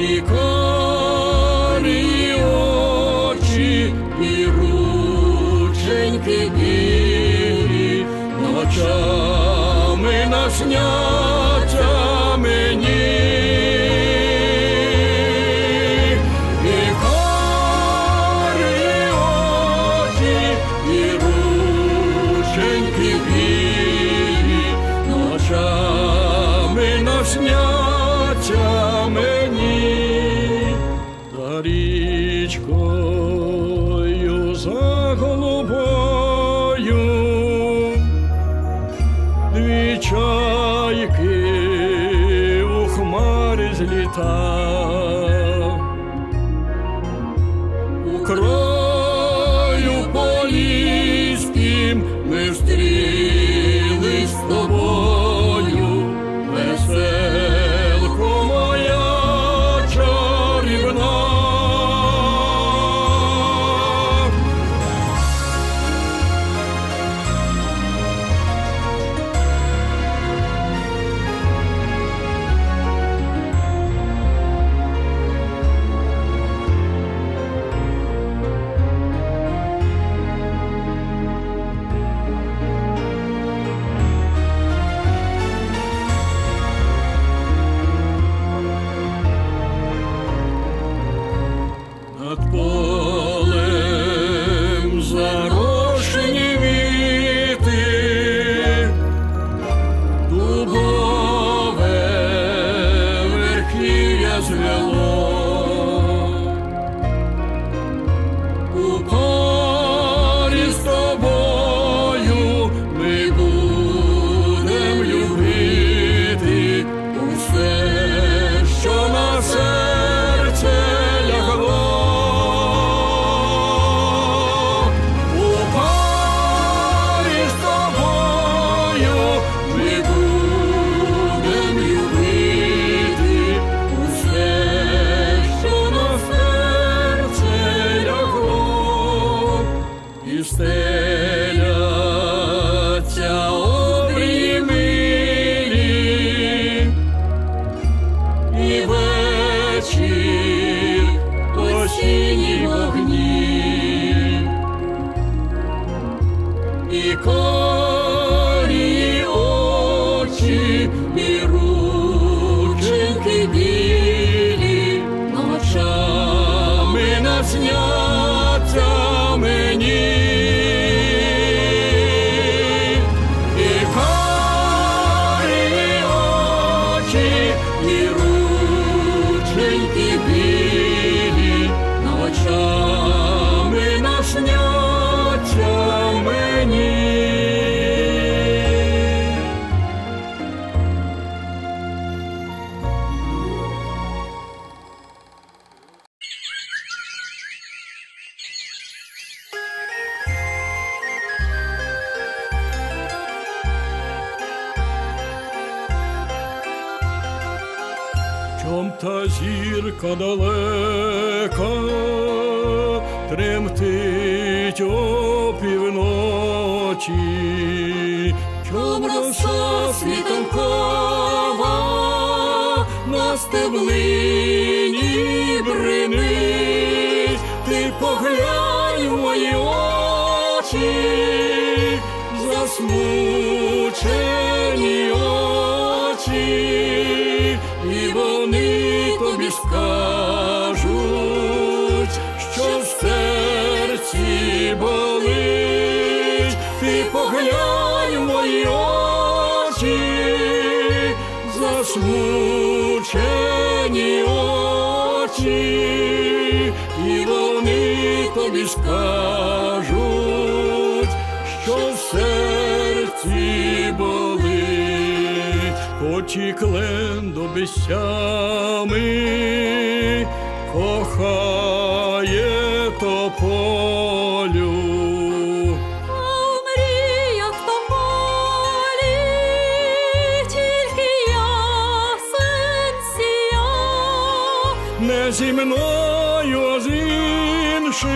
і карі очі, і рученьки білі, ночами насняться мені. І карі очі, і рученьки білі, ночами насняться мені за Чом та зірка далека тремтить опівночі, чом роса світанкова на стеблині бринить, ти поглянь в мої очі, засмучені очі, вони тобі скажуть, що в серці болить, ти поглянь в мої очі, засмучені очі, і вони тобі скажуть, до безсями кохає тополю. Не зі мною, а з іншим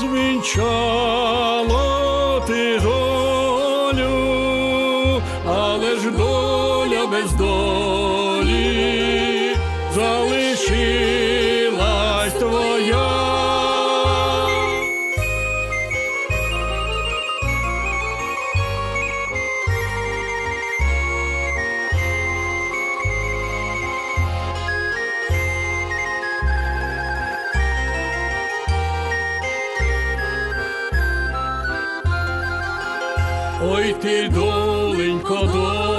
звінчала долі залишилась твоя. Ой ти, доленько, доле,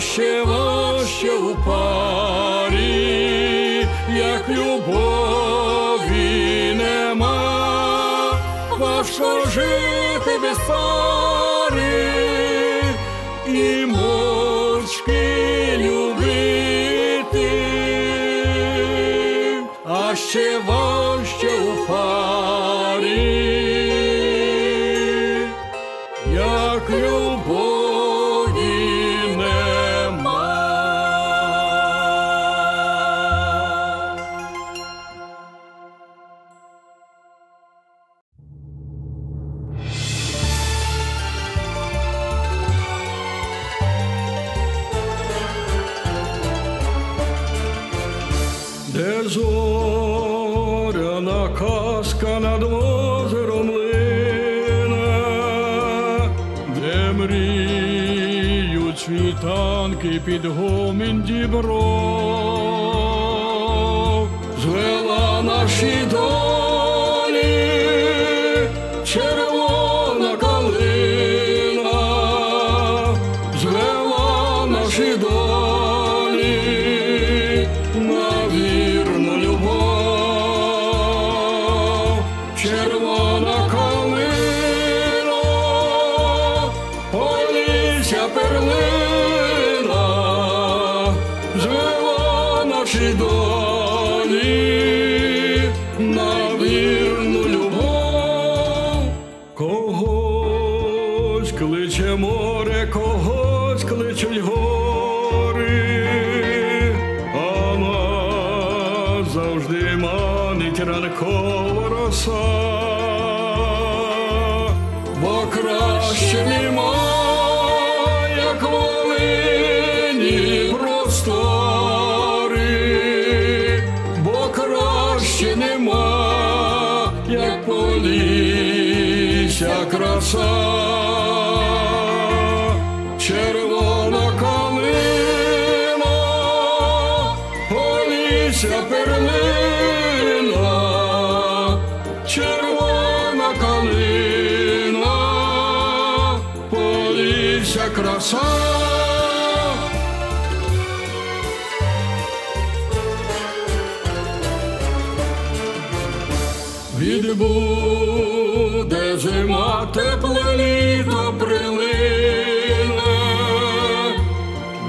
ще важче у парі, як любові нема, важко жити без пари озером де мріють світанки під гомін дібров, звела наші долі червона калина, звела наші долі на вірну любов, долі на вірну любов, когось кличе море, когось кличуть гори, а нас завжди манить ранкова роса, бо краще полісся краса. Червона калина, полісся перлина, червона калина, полісся краса. Відбуде зима, тепле літо прилине,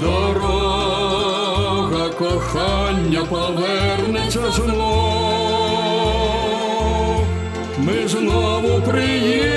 дорога кохання повернеться знов. Ми знову приїдем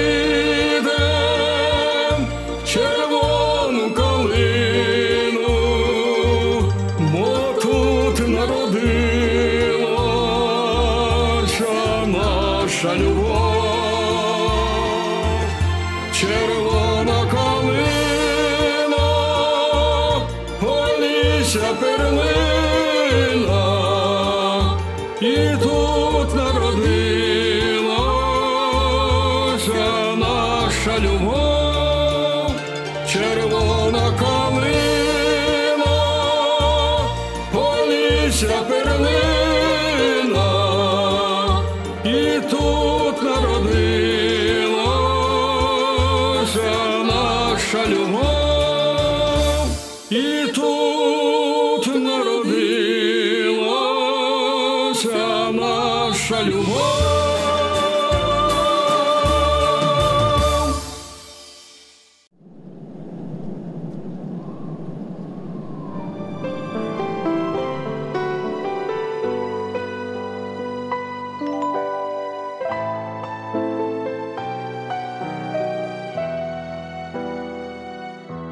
наша любовь.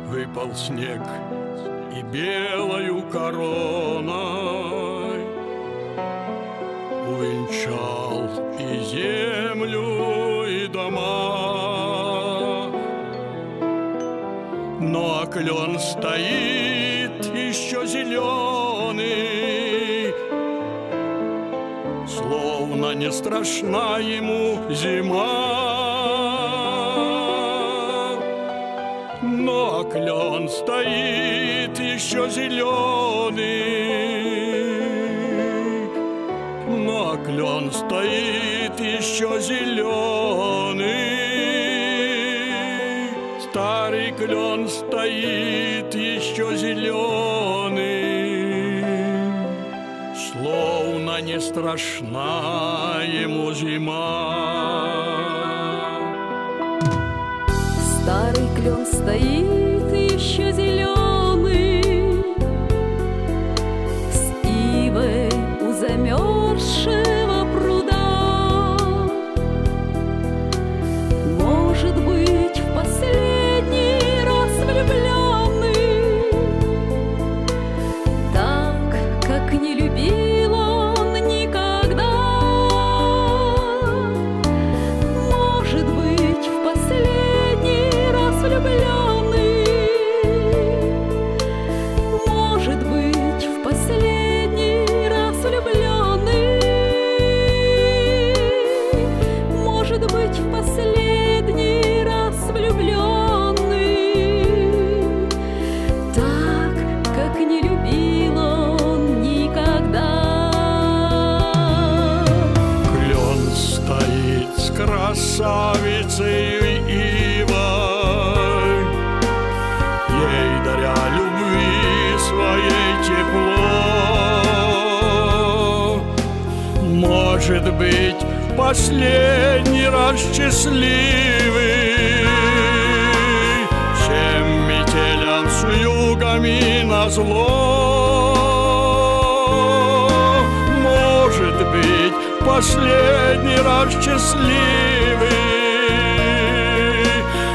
Выпал снег. Увенчал и землю, и дома. Но клен стоит еще зеленый Словно не страшна ему зима. Но клен стоит еще зеленый Но клен стоит еще зеленый Старый клен стоит еще зеленый Словно не страшна ему зима. Старый клен стоит еще зеленый Ей даря любви своей тепло. Может быть, последний раз счастливый, Всем метелям с югами назло. Может быть, последний раз счастливый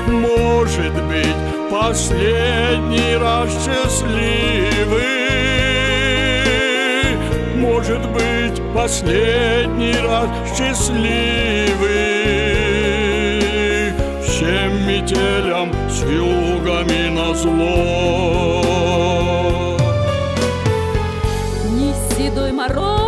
Может быть, последний раз счастливый Может быть, последний раз счастливый Всем метелям с югами назло. Ни седой мороз,